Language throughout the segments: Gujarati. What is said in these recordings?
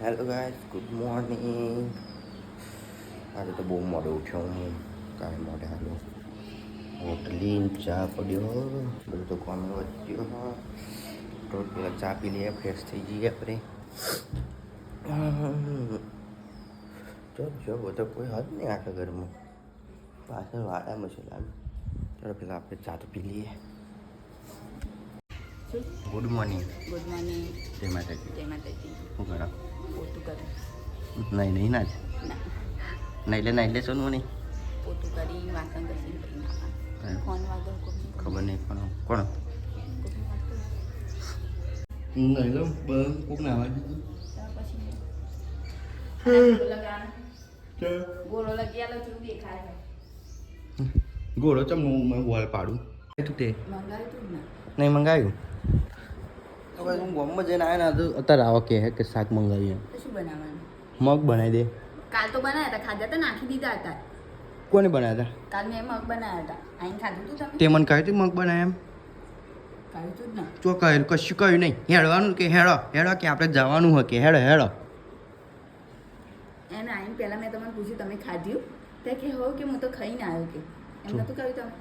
હેલો ગાઈસ ગુડ મોર્નિંગ આજે તો બહુ મોડો ઉઠ્યો હું. કાંઈ મોડે હાલો. હોટલી ચા પડ્યો બધું તો કોમ વધ્યો તો પેલા ચા પી લઈએ ફ્રેશ થઈ જઈએ આપણે. જો જો બધો કોઈ હદ નહીં આખા ઘરમાં. પાછળ વાડામાં છે લાગે. ચાલો પેલા આપણે ચા તો પી લઈએ. ગુડ મોર્નિંગ ગુડ મોર્નિંગ જય માતાજી. જય માતાજી. હું કરો? પોતું કરું નહીં નહીં ના જ ના નહીં લે નહીં લે સોનું નહીં પોતું કરી વાસણ ઘસીને પછી નાખવાનું હા. ફોન વાગો કોકનું ખબર નહીં કોણ કોણ કોકનું વાગતું નહીં લો કોક ના અવાજ ત્યાર પછી ગોળો લગાવવાનો. ગોળો લગિયાલો જેવું દેખાય છે. ગોળો ચમ હું વોલ પાડું તું તે મંગાવ્યું તું હવે હું ગોમમાં જઈને આવ્યા ને તો અત્યારે આવો કે કે શાક મંગાવીએ. શું બનાવવાનું? મગ બનાવી દે. કાલ તો બનાવ્યા હતા ખાધા તો નાખી દીધા હતા. કોને બનાવ્યા કાલ મેં મગ બનાવ્યા હતા. આઈને ખાધું તું તમે? તે મને કહ્યું તું મગ બનાવ્યા એમ. ચો કહ્યું કશું કહ્યું નહીં. હેડવાનું કે હેડો હેડો કે આપણે જવાનું હોય કે હેડો હેડો એને આઈને પહેલાં મેં તમને પૂછ્યું તમે ખાધ્યું? તે કે હો કે હું તો ખાઈને આવ્યો કે. એમ? નતું કહ્યું તમે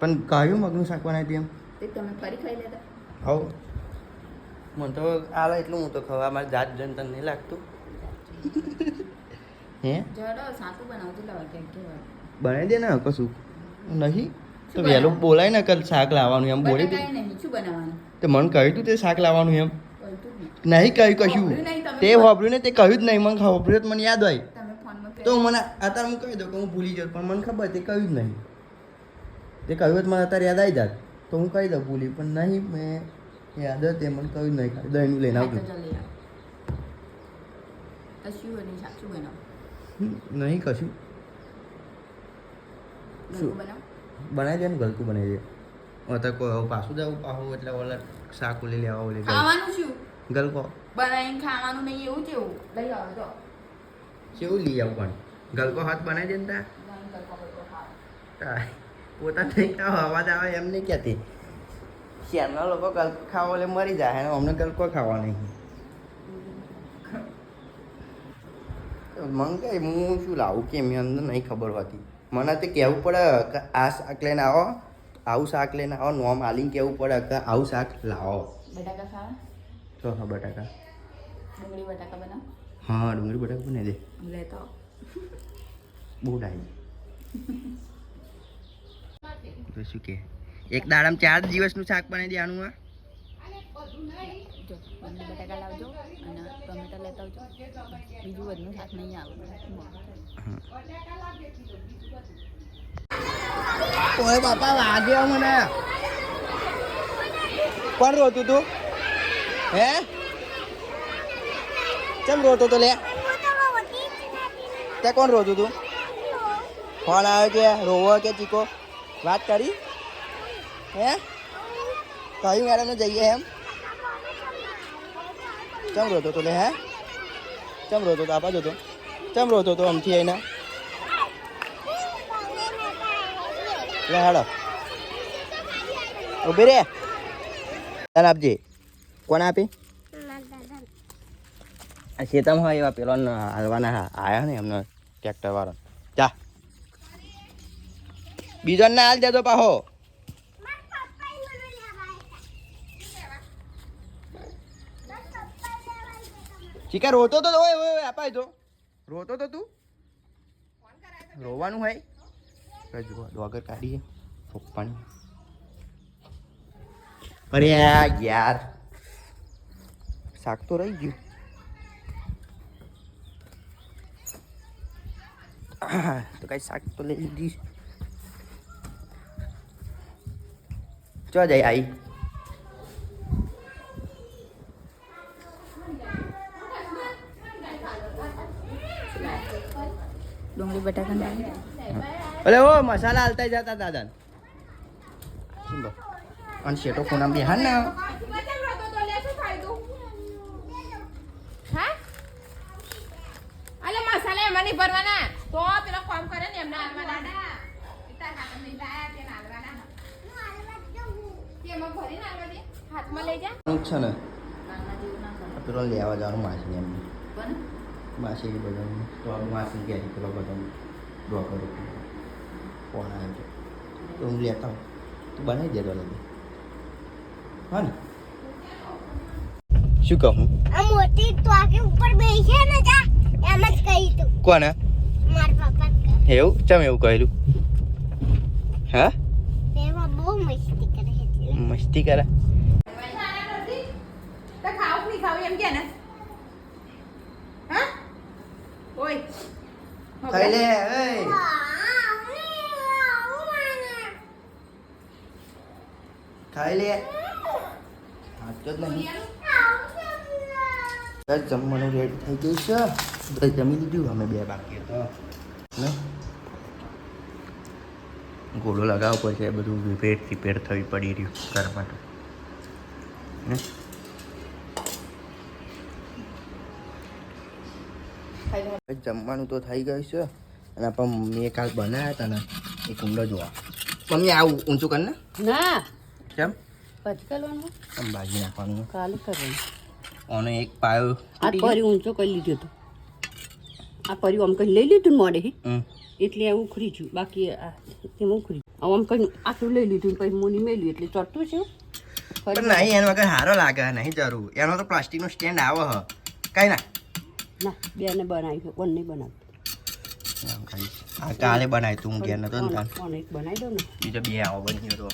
પણ કહ્યું મગનું શાક બનાવી દે એમ. તે તમે ફરી ખાઈ લેતા. હવ. મને તો આલે એટલું હું તો ખવા મારે જાત જન તને નહીં લાગતું. હે? જડો સાકું બનાવજો લાવા કે કેવા. બનાવી દે ને કશું? નહીં. તો વહેલું બોલાય ને કલ શાક લાવવાનું એમ બોલી દે. તો મને કહ્યું તું તે શાક લાવવાનું એમ. નહીં. કહ્યું કશું તે વાપર્યું ને તે કહ્યું જ નહીં. મને વાપર્યું તો મને યાદ હોય. તો મને અત્યારે હું કહી દઉં કે હું ભૂલી જાઉં પણ મને ખબર તે કહ્યું જ નહીં. તે કહ્યું જ મને અત્યારે યાદ આવી જાત. તો હું કહી દઉં ભૂલી પણ નહીં મેં યાદ હોય તે મને કહ્યું નહીં ખાલી દહીંનું લઈને આવજો નહીં કશું શું? બનાવો દે ને ગલતું બનાવી દે અત્યારે કોઈ પાછું જવું પાછું એટલે ઓલા શાક ઓલી લેવા ઓલી ખાવાનું શું ગલકો બનાવીને ખાવાનું નહીં એવું કેવું લઈ આવો તો કેવું લઈ આવું પણ ગલકો હાથ બનાવી દે ને તા પોતા નહીં ખાવ અવાજ આવે એમ નહીં કહેતી શહેરના લોકો ખાવા એટલે મરી જાય અને અમને કલકો ખાવા નહીં. મંગાઈ હું શું લાવું કે એમની અંદર નહીં ખબર હોતી. મને તે કહેવું પડે કે આ શાક લઈને આવો આવું શાક લઈને આવો નોમ આલીને કહેવું પડે કે આવું શાક લાવો. બટાકા ખાવા? તો હા બટાકા. ડુંગળી બટાકા બનાવ? હા ડુંગળી બટાકા બનાવી દે. લેતો આવો. બહુ ડાઈ તો શું કે? એક દાડામાં ચાર દિવસનું શાક આ. આવે ઓય બાપા વાગ્યો મને. કોણ રોતું તું? હે? કેમ રોતો તો લે. તે કોણ રોતું તું? ફોન આવે કે રોવો કે ચીકો? વાત કરી? હે કહ્યું મેડમ જઈએ એમ ચમ રોતો તો લે હે ચમ રોતો તો આપા જોતો ચમ રોતો તો આમથી આવીને લે હાડો ઊભી રે તને આપજે કોને આપી આ શેતમ હોય એવા પેલો હાલવાના આવ્યા ને એમનો ટ્રેક્ટર વાળો જા બીજો ના હાલ દેજો પાહો ચીકા રોતો તો ઓય ઓય અપાય તો. રોતો તો તું? રોવાનું હોય? જો ડોગર કાઢીએ. પપ્પાની. અરે યાર. શાક તો રહી ગયું. તો કઈ શાક તો લઈ લીધી ચો જાય આઈ. ડુંગળી બટાકા નાખી અરે ઓ મસાલા હાલતા જતા દાદા અને શેટો કોના બિહાર ને હા અલે મસાલા એમાં નહીં ભરવાના તો પેલો કામ કરે ને એમને હાલવાના તાર હાથમાં નહીં લાયા તેને હાલવાના તેમાં ભરીને હાલવા દે હાથમાં લઈ જા છે ને નાના જેવું ના કરો પેલો લેવા જવાનું માસી એમ કોને માસી બધાનું તો આ માસી ગયા છે પેલો બધા ડોકર ફોન આવ્યો છે તો હું લેતા હું તું બનાવી દેતો લગી હા ને શું કહું આ મોટી ટોકી ઉપર બેસે ને જા એમ જ કહી તું કોને મારા પપ્પા એવું ચમ એવું કહેલું હા તેમાં બહુ મસ્તી કરે મસ્તી કરે તો ખાવ કે નહીં ખાવ એમ કે ને હા ઓય ખાઈ લે ખાઈ લે હાચો જ નહીં જમવાનું રેડી થઈ ગયું છે જમી લીધું અમે બે બાકી તો ને ગોળો લગાવવો પડશે બધું રિપેર રિપેર થવી પડી રહ્યું ઘર માટે બસ જમવાનું તો થઈ ગયું છે. અને પણ મમ્મીએ કાલ બનાવ્યા હતા ને એ કુંડો જોવા. મમ્મી આવું ઊંચું કર ને. ના. કેમ? પછી કરવાનું આમ ભાજી નાખવાનું. કાલ કરવાનું. ઓનો એક પાયો આ પરી ઊંચો કરી લીધો હતો. આ પરી આમ કઈ લઈ લીધું મોડે એટલે હું ઉખરી છું બાકી આ તેમાં ઉખરી આમ કઈ આટલું લઈ લીધું પછી મોની મેલ્યું એટલે ચડતું છે. પણ નહીં એનો વગર સારો લાગે નહીં જરૂર. એનો તો પ્લાસ્ટિકનો સ્ટેન્ડ આવે હ. કઈ ના. ના બેને બનાવી છે બંને બનાવી એમ ખાઈશ. આ કાલે બનાવ્યું તું હું ઘેર નતો ને કોને એક બનાવી દો ને? બીજો બે આવો બની તો.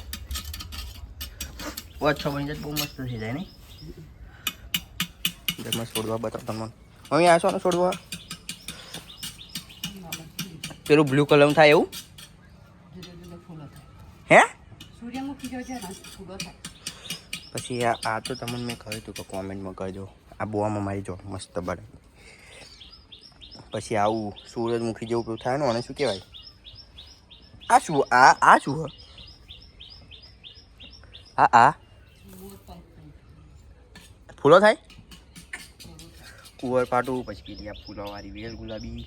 પાંચ છ બની જાય બહુ મસ્ત થઈ જાય નહીં ઘરમાં છોડવા બતાવ તમને. મમ્મી આ શું છોડવા? પેલું બ્લુ કલર થાય એવું? હે? ને પછી આ આ તો તમને મેં કહ્યું હતું કે કોમેન્ટમાં કરજો આ બોવામાં મારી જો મસ્ત બને. પછી આવું સૂરજમુખી જેવું પેલું થાય ને આને શું કહેવાય? આ શું આ આ શું આ આ? ફૂલો થાય? કુંવર પાટું પછી પેલી આ ફૂલોવાળી વેલ ગુલાબી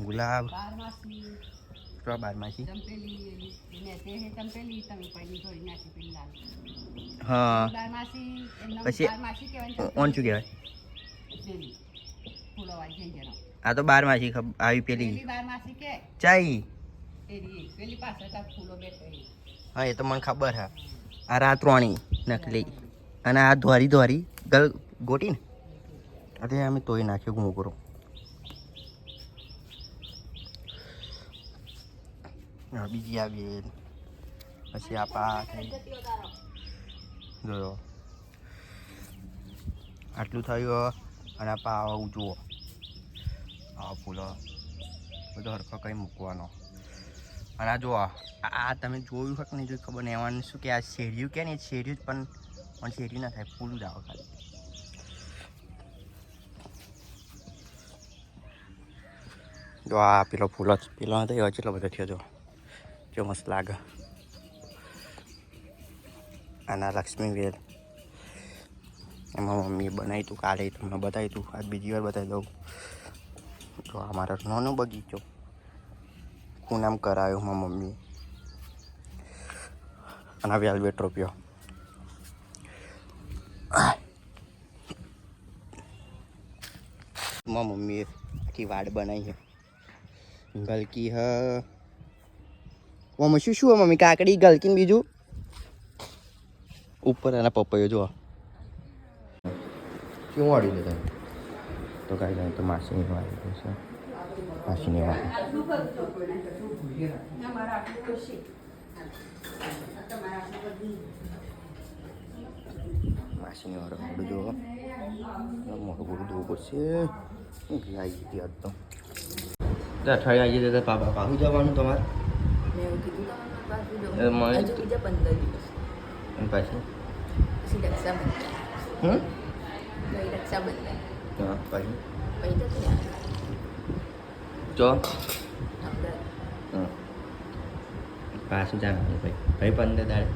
ગુલાબ. બારમાસી. હા. પછી- ઓન શું કહેવાય? આ તો બારમાસી માસી આવી પેલી. ચાઈ. હા એ તો મને ખબર હા. આ રાતવાણી નકલી. અને આ ધોરી ધોરી ગલ ગોટી ને. અરે અમે તોય નાખ્યો હું કરો? બીજી આવી પછી આ પા. જોયો આટલું થયું અને આ પા આવું જુઓ. આ ફૂલો. બધો હરખો કંઈ મૂકવાનો. અને આ જો આ તમે જોયું કે નહીં જોયું ખબર નહીં. એવાનું શું કે આ શેરિયું કે નહીં? એ જ પણ પણ શેરી ના થાય. ફૂલ જ આવે ખાલી. જો આ પેલો ફૂલો પેલો હતો એવો કેટલો બધો થયો જો. જો મસ્ત લાગે. આના લક્ષ્મી વેલ. એમાં મમ્મીએ બનાવી હતું કાલે. તમને બતાવી હતું. આજ બીજી વાર બતાવી દઉં. તો આ મારો નાનો બગીચો. હું નામ કરાયો મારા મમ્મી અને આ આલ્બેટ રોપ્યો મારા મમ્મીએ આખી વાડ બનાવી છે. ગલકી હ. મમ્મી, શું શું મમ્મી, કાકડી, ગલકી બીજું? ઉપર એના પપૈયો જો શું વાળી દે તમે તો કાંઈ નહીં તો માસીની વાળી છે. માસીની વાળી માસીની વાળો મોઢું જુઓ મોટું મોટું ધોવું પડશે આવી ગઈ આજ તો. અઠવાડિયે આવી જતા પાપા પાછું જવાનું તમારે? પાછું રક્ષાબંધન. હમ? રક્ષાબંધન. હા પાછું જો પાછું જવાનું ભાઈ ભાઈ પંદર દાડે.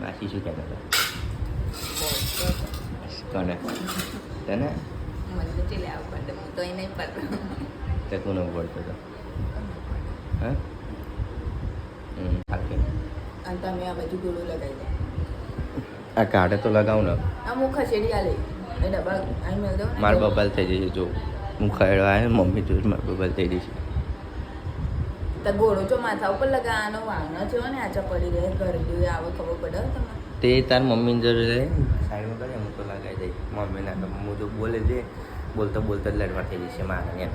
માસી શું કહેતા હતા કોને તને મને તો ચીલે આવું પડે હું તો અહીં નહીં પડતો તે કોને બોલતો હતો હા હમ થાકે અને તમે આ બધું ગોળું લગાવી દો આ કાઢે તો લગાવ ને. અમુક ખસેડી આલે એ ડબ્બા આઈ દો માર બબાલ થઈ જશે જો. હું ખરડવા આવ્યો મમ્મી જોઈ માર બબાલ થઈ જશે. તો ગોળો ચો માથા ઉપર લગાવવાનો વાવનો છે ને આચા પડી રહે ઘર જેવી આવે ખબર પડે તમને. તે તાર મમ્મીને જરૂર રહે સાઈડમાં કરે હું તો લગાવી દઈ મમ્મી ના હું જો બોલે દે બોલતા બોલતા જ લડવા થઈ જશે મારા એમ.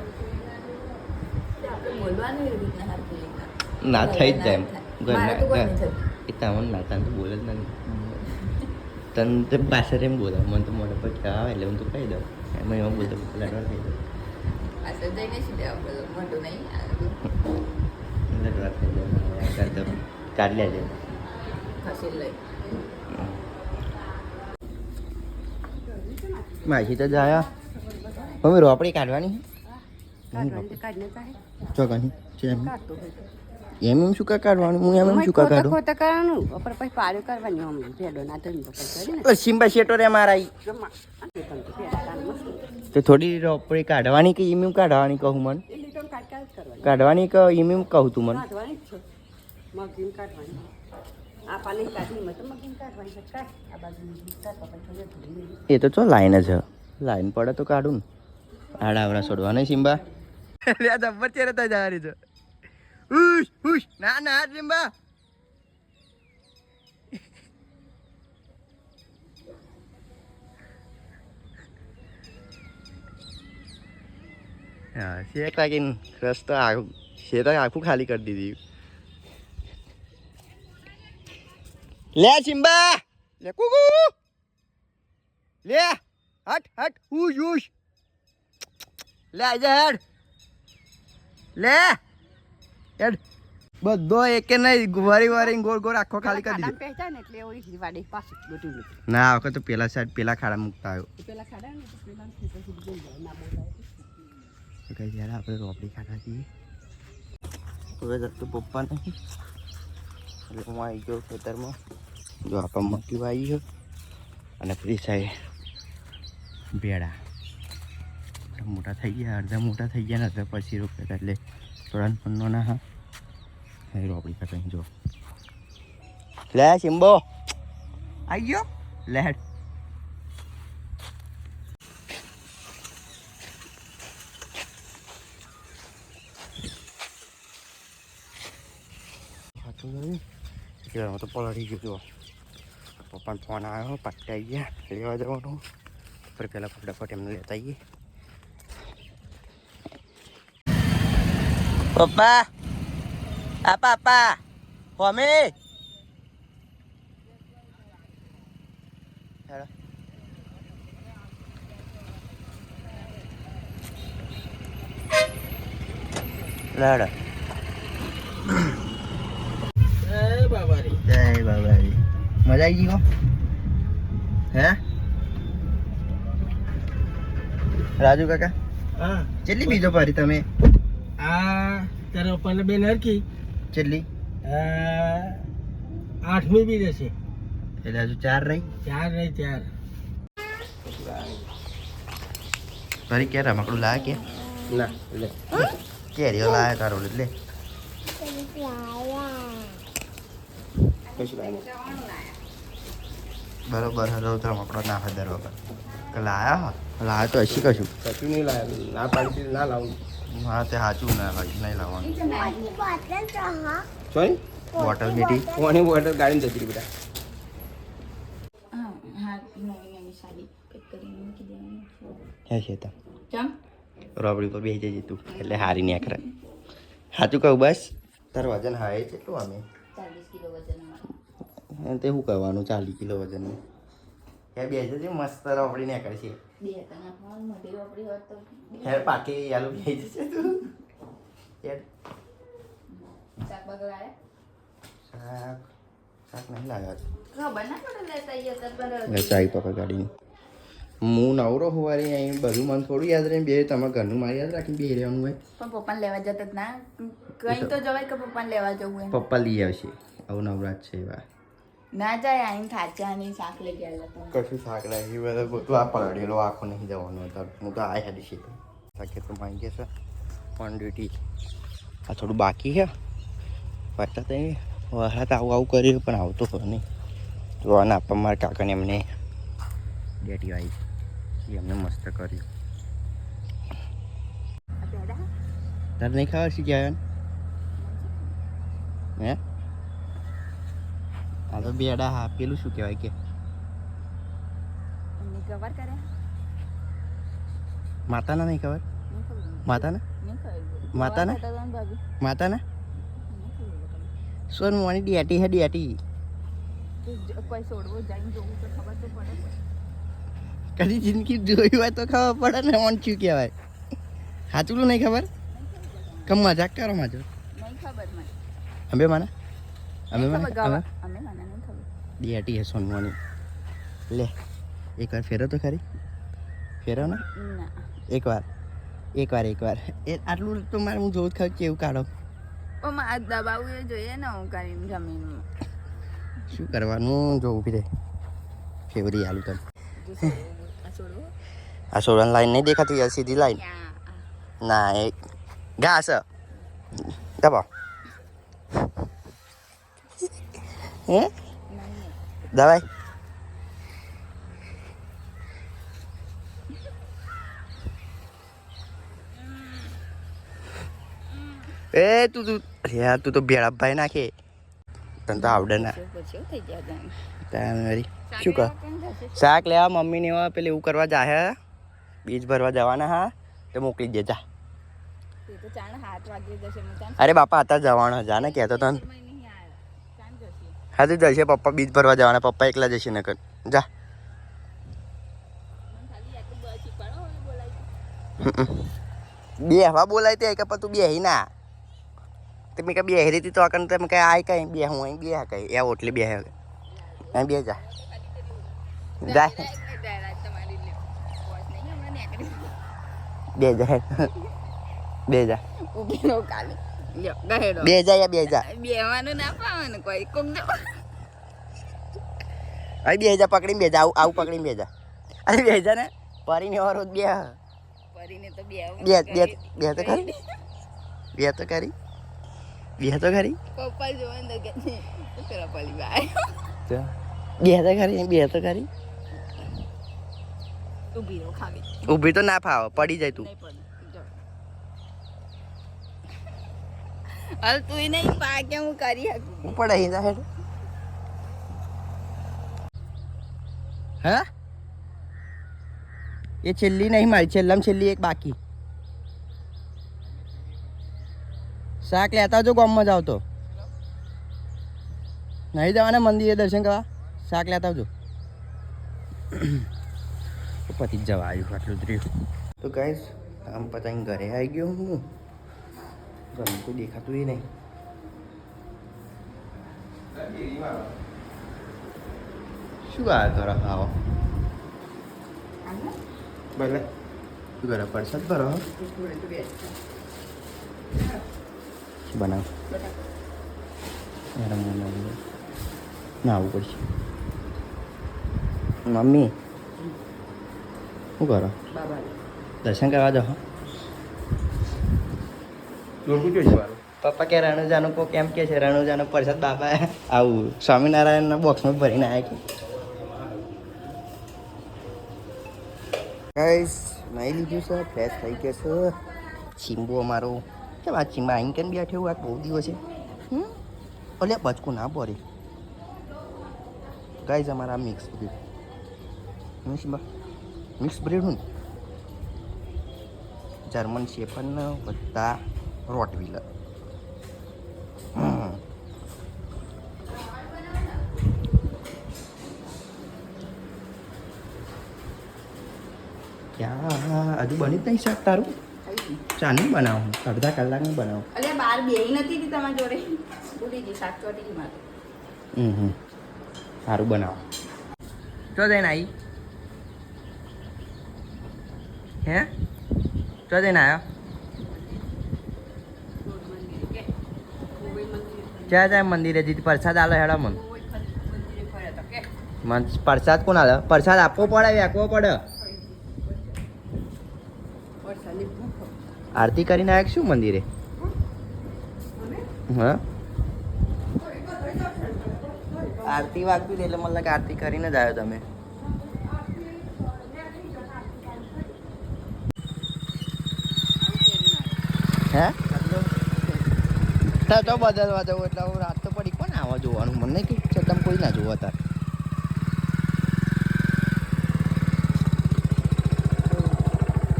એટલે ના થઈ જ જાય ઘરના એ તમને ના તને તો બોલે જ નહીં તને તે પાછળ એમ બોલા મને તો મોઢા પર આવે એટલે હું તો કહી દઉં. એમાં એમાં બોલતો બોલતા લડવા થઈ માસી તો જાય. મમ્મી રોપડી કાઢવાની? ચોકાની છે એમ કાઢતો હોય તો. એમ એમ શું કા કાઢવાનું હું એમ એમ શું કા કાઢું ખોટા કરવાનું? ઉપર પછી પાડ્યો કરવાની આમ ભેડો ના તો ઓ, સિમ્બા શેટો રે મારા તે થોડી રોપડી કાઢવાની કે ઈમ એમ કાઢવાની કહું મન? કાઢવાની કે ઈમ એમ કહું તું મન? કાઢવાની છે મગીન કાઢવાની આ પાલી કાઢી મત મગીન કાઢવાની છે કાઢ આ બાજુ કાઢ પછી થોડી થોડી લીધી. એ તો ચો લાઈન જ છે લાઈન પડે તો કાઢું ને. આડા આવડા છોડવા નહીં સિમ્બા? જબ્બર ચેરે તો જવાની છે. ઉશ ઉશ ના ના સિમ્બા હા, શેક લાગીને રસ્તો આખું શેર આખું ખાલી કરી દીધી. લે સિમ્બા, લે કુકુ. લે, હટ હટ ઉશ ઉશ લે આજે હેડ. લે. હેડ બધો એકે નહીં વારી વારી ગોળ ગોળ આખો ખાલી કરી દીધો. ને એટલે ઓલી વાડી પાછું ગોઠવી ના આ વખત તો પેલા સાઈડ પેલા ખાડા મૂકતા આવ્યો. પેલા ખાડા ને પેલા ખેતર સુધી જઈ ના બોલાય. તો કઈ જ્યારે આપણે રોપડી ખાતા છીએ. હવે જતો પપ્પા નહીં એટલે હું આવી ગયો ખેતરમાં. જો આપણા મકી આવી ગયો. અને પેલી સાઈડ ભેડા મોટા થઈ ગયા અડધા મોટા થઈ ગયા ને અડધા પછી રોપ્યા એટલે તોરણ પણ ના હા. હવે રોપડી ખાતા અહીં જો લે સિમ્બો આવી ગયો લે હેડ. ખાતું નહીં કેળામાં તો પલળી ગયું જો પપ્પાનો ફોન આવ્યો પાટે આવી ગયા લેવા જવાનું પર પહેલાં ફટાફટ એમને લેતા આવીએ પપ્પા આ પાપા હોમે હેલો લાડા જય બાબારી મજા આવી ગઈ હો હે રાજુ કાકા હા કેટલી બીજો પારી તમે આ તારા પપ્પાને બેન હરકી કેટલી આ આઠમી બી જશે એટલે હજુ ચાર રહી? ચાર રહી ચાર. ફરી કે રમકડું લાવે કે ના લે. કેરીઓ લાવે તારો એટલે બરોબર હલો તો રમકડો ના હોય દર વખત લાયા હો? લાયા તો હશી કશું. કશું નહીં લાયા. ના પાડી ના લાવું. હા તે સાચું ના ભાઈ નહીં લાવવાનું પાણી બોટલ તો હા સોય બોટલ. મીઠી કોની બોટલ ગાડીને જતી રહી બેટા હા હા નવી નવી સાડી પેક કરીને મૂકી દેવાની. હે છે તો ચમ? રોબડી પર બેસી જજે તું એટલે હારી ને કરે. સાચું કહું બસ? તારું વજન હાય કેટલું અમે ચાલીસ કિલો વજન તે શું કહેવાનું ચાલીસ કિલો વજન હે બે જજે મસ્ત રોબડી ને કરશે બે હતા નાખવાનું મોટી રોપડી હોત તો. હે પાકી આલુ બે જશે તું યાર શાક બગડાયા શાક શાક નહીં લાવ્યા ગાડીની. હું નવરો હોવારી અહીં બધું મને થોડું યાદ રહે બે તમારા ઘરનું મારી યાદ રાખીને બે રહેવાનું હોય. પણ પપ્પાને લેવા જતા જ ના. કઈ તો જવાય કે પપ્પાને લેવા જવું પપ્પા લઈ આવશે. આવું નવરાત છે એવા. ના જાય, આઈને થાચાની શાક ગયા કશું શાક લાગી બધા બધું આ પલળેલો નહીં જવાનું હું તો આ હેડી છે તો માંગે છે. ઓન ડ્યુટી આ થોડું બાકી છે. પાછા તો આવું આવું કર્યું પણ આવતો હોય નહીં. તો આને આપવા મારા કાકાને એમને ડેટી આવી. એમને મસ્ત કર્યું. તારે નહીં ખાવા શીખી આવ્યા હે? આ તો બેડા હા પેલું શું કહેવાય કે? કવર માતાના નહીં ખબર. માતાના? માતાના? માતાને? કવર સોન મોની ડિયાટી હે ડિયાટી તો કોઈ છોડવો જઈને જોવું તો ખબર તો પડે. કદી જિંદગી જોઈ હોય તો ખબર પડે ને ઓન શું કહેવાય. સાચું નહીં ખબર? કમ મજાક કરો માજો. નહીં ખબર મને. અંબે માના? અમે અમે? હે સોન લે એકવાર ફેરો તો ખરી. ફેરો ને? એકવાર. એકવાર એકવાર. એ આટલું તો મારે હું જોઉં જ ખબર કેવું કાઢો? દબાવવું એ જોઈએ ને હું કરીને જમીનમાં. શું કરવાનું? જો ઊભી રહે. ફેવરી આલુ તને. આ છોડવો લાઈન નહીં દેખાતી યાર સીધી લાઈન. ના એ ઘાસ દબાવ. હે? દવાઈ? એ તું તું યાર તું તો ભેળા ભાઈ નાખે. તને તો આવડે ના. શું કહ શાક લેવા મમ્મીને એવા પેલે એવું કરવા જાહે બીજ ભરવા જવાના હા? તો મોકલી દેજા અરે બાપા હતા જવાના જા ને કહેતો તને સમય નહીં આવ્યા ચાણ જશે હા તો જશે પપ્પા બીજ ભરવા જવાના, પપ્પા એકલા જશે નકર. જા. બે હવા બોલાય તે કે તું બેહી ના. તમે કે બેહી રહી તો અકન તમે કે આય કઈ, બે હું અહીં, બે કઈ. એ ઓટલી બે અહીં બે જા. નીકળી બે જા. બે જા. કાલે બે જા યા બે જા બેવાનું ના પાવાનું કોઈ કોક જો અહીં બે જા પકડીને બે જા આવું આવું પકડીને બે જા. અરે બે જા ને પરીને ઓર બે પરીને તો બે બે બે બે તો કરી બે તો કરી બે તો કરી પપ્પા જોવા ને કે પેલા પલી બાય બે તો ખરી બે તો કરી ઊભી ઊભી તો ના ફાવે પડી જાય તું નહીં પડી જો હાલ તું નહીં પાકે હું કરી શકું. હું અહીં જા હેડ હે? એ છેલ્લી નહીં મારી છેલ્લામાં છેલ્લી એક બાકી. શાક લેતા આવજો ગામમાં જાવ તો નહીં જવાના મંદિરે દર્શન કરવા? શાક લેતા આવજો. તો પતી જવા આવ્યું આટલું જ રહ્યું. તો ગાઈસ આમ પતંગ ઘરે આવી ગયો હું. ઘરનું કોઈ દેખાતું એ નહીં શું આ કરો આવો ભલે શું કરે પરસાદ ભરો શું બનાવ ના આવવું પડશે મમ્મી શું કરો દર્શન કરવા જાઓ લોટું જોઈ જવાનું પપ્પા કે રણુજાનું કો કેમ કે છે, રણુજાનો પરસાદ બાપા આવું સ્વામિનારાયણના બોક્સમાં ભરીને આવ્યા કે ગાઈસ નહીં લીધું છે ફ્રેશ થઈ ગયો છે. ચીંબુ અમારો. કેમ આ ચીંબા અહીં કેમ બેઠે આ બહુ દિવસે હમ? ઓલે બચકું ના પડે ગાઈસ અમારા મિક્સ બ્રીડ ચીંબા? મિક્સ બ્રીડ હું જર્મન શેફન વત્તા રોટવીલર વ્હીલર હજુ બની જ નહીં શાક તારું? ચાનું બનાવું અડધા કલાકનું બનાવું. અરે બાર બેહી નથી તી તમારી જોડે. ભૂલી ગઈ શાક ચોટી ગઈ હમ હમ. સારું બનાવો. ચો જઈને આવી હે? ચો જઈને આવ્યો જ્યાં જાય મંદિરે? જીતી પ્રસાદ આલે હેડા મન. મન પ્રસાદ કોણ આલે? પ્રસાદ આપવો પડે વેકવો પડે. આરતી કરીને આવ્યા શું મંદિરે? હા? આરતી વાગતી હતી એટલે મને લાગે આરતી કરીને જ આવ્યો તમે. હે? તો તો બદલવા જવું એટલે હું રાત તો પડી. કોને આવા જોવાનું? મને કે તમે કોઈ ના જોવા તાર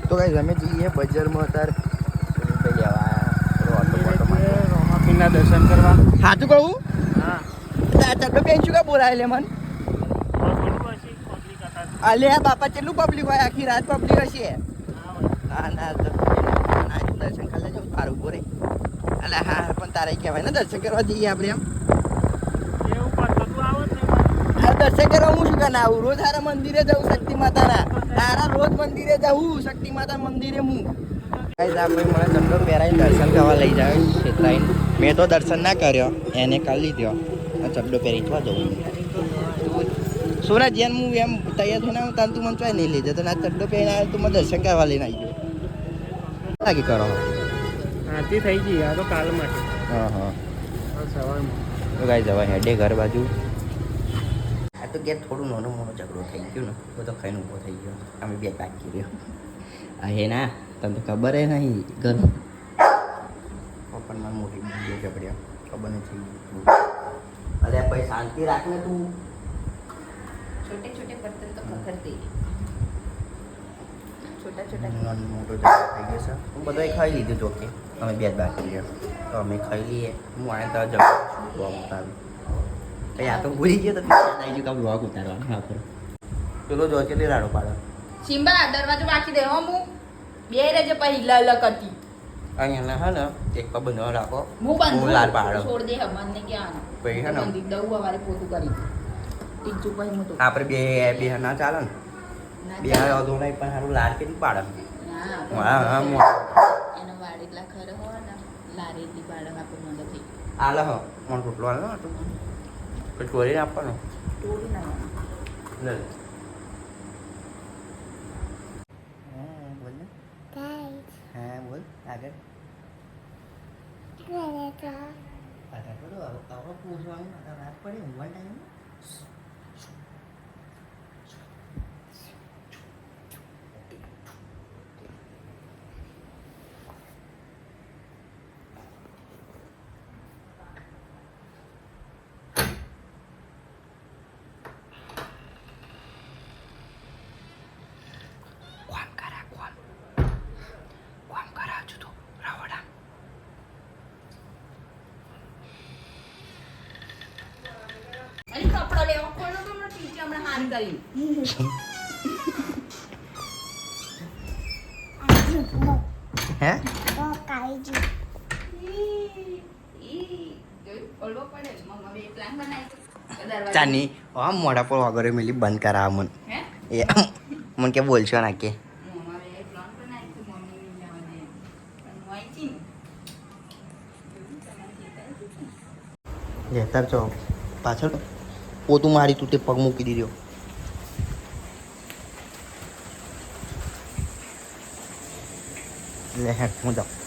તો કઈ અમે જઈએ બજારમાં તાર. રોમાપીરના દર્શન કરવા. સાચું કહું? હા. ચડ્ડો પેન શું કા બોલાય લે મન? અલ્યા બાપા કેટલું પબ્લિક હોય? આખી રાત પબ્લિક હશે. ના દર્શન કરી લેજો. સારું ઊભો અલે હા પણ તારે કહેવાય ને દર્શન કરવા જઈએ આપણે એમ. દર્શન કરવા હું શું કાના આવું? રોજ હારા મંદિરે જવું શક્તિ માતાના. તારા રોજ મંદિરે જવું શક્તિ માતા મંદિરે હું. આપણે મને ચંદ્રો પહેરાવીને દર્શન કરવા લઈ જાય છેતરાઈને. મેં તો દર્શન ના કર્યો એને કરી લીધો. ચડ્ડો પહેરી તો જવું સુરત જેમ હું એમ તૈયાર થઈને આવું તાન તું મને ચોય નહીં લઈ જતો ના ચડ્ડો પહેરીને આવ્યો તું મને દર્શન કરવા લઈને આવી ગયો. લાગી કરો? આરતી થઈ ગઈ આ તો કાલ માટે. હા હા. સવારમાં. ગાઈ જવા હેડે ઘર બાજુ. આ તો કે થોડું નાનો મોટો ઝઘડો થઈ ગયો ને બધો ખાઈને ઊભો થઈ ગયો. અમે બે કાક રહ્યો આ હે ના તમને તો ખબર હે નહીં ઘર? પપ્પાને મોટી બીજો ઝઘડ્યો. ખબર નથી. અરે ભાઈ શાંતિ રાખ તું. છોટે છોટે બર્તન તો ખખડતી છોટા ખાઈ લીધું જોકે અમે બે બાકી છે તો અમે ખાઈ લઈએ. હું આને ત્યાં જવું છું ભૂલી ગયો તો આવી ગયું કે બ્લોગ રાડો પાડો. સિમ્બા દરવાજો બાકી દે હો બે રેજે પછી લલ કરતી. હે ને. એક પર બંધ રાખો. હું બંધ હું કરી. ટીચું બે બે ના ચાલે ને. ના બે ચાલે. અધો નહીં પણ સારું લાડ કેટલી પાડે હા હા એનો વાડ એટલા ખરો હોય ને લારી એટલી પાડે આપણે મદદ થઈ આલે હો મને રોટલો આલે હો તું પછી આપવાનો તોડી નાખવાનું લે હા બોલ ને ગાઈસ બોલ આગળ આગળ આવો પૂછવાનું રાત પડી ઊંઘવા ટાઈમ કોણ કરા કોણ કોણ કરા છું તો રાવડા અને કપડો લેવો કોનો તો મને હે દરવાજો ચાની આમ મોઢા પર વગરે મેલી બંધ કરાવ મન. હે? એ મન કે બોલશો ના કે. લેતર છો પાછળ પોતું મારી તું તે પગ મૂકી દીધો. લે હેડ હું જાઉં.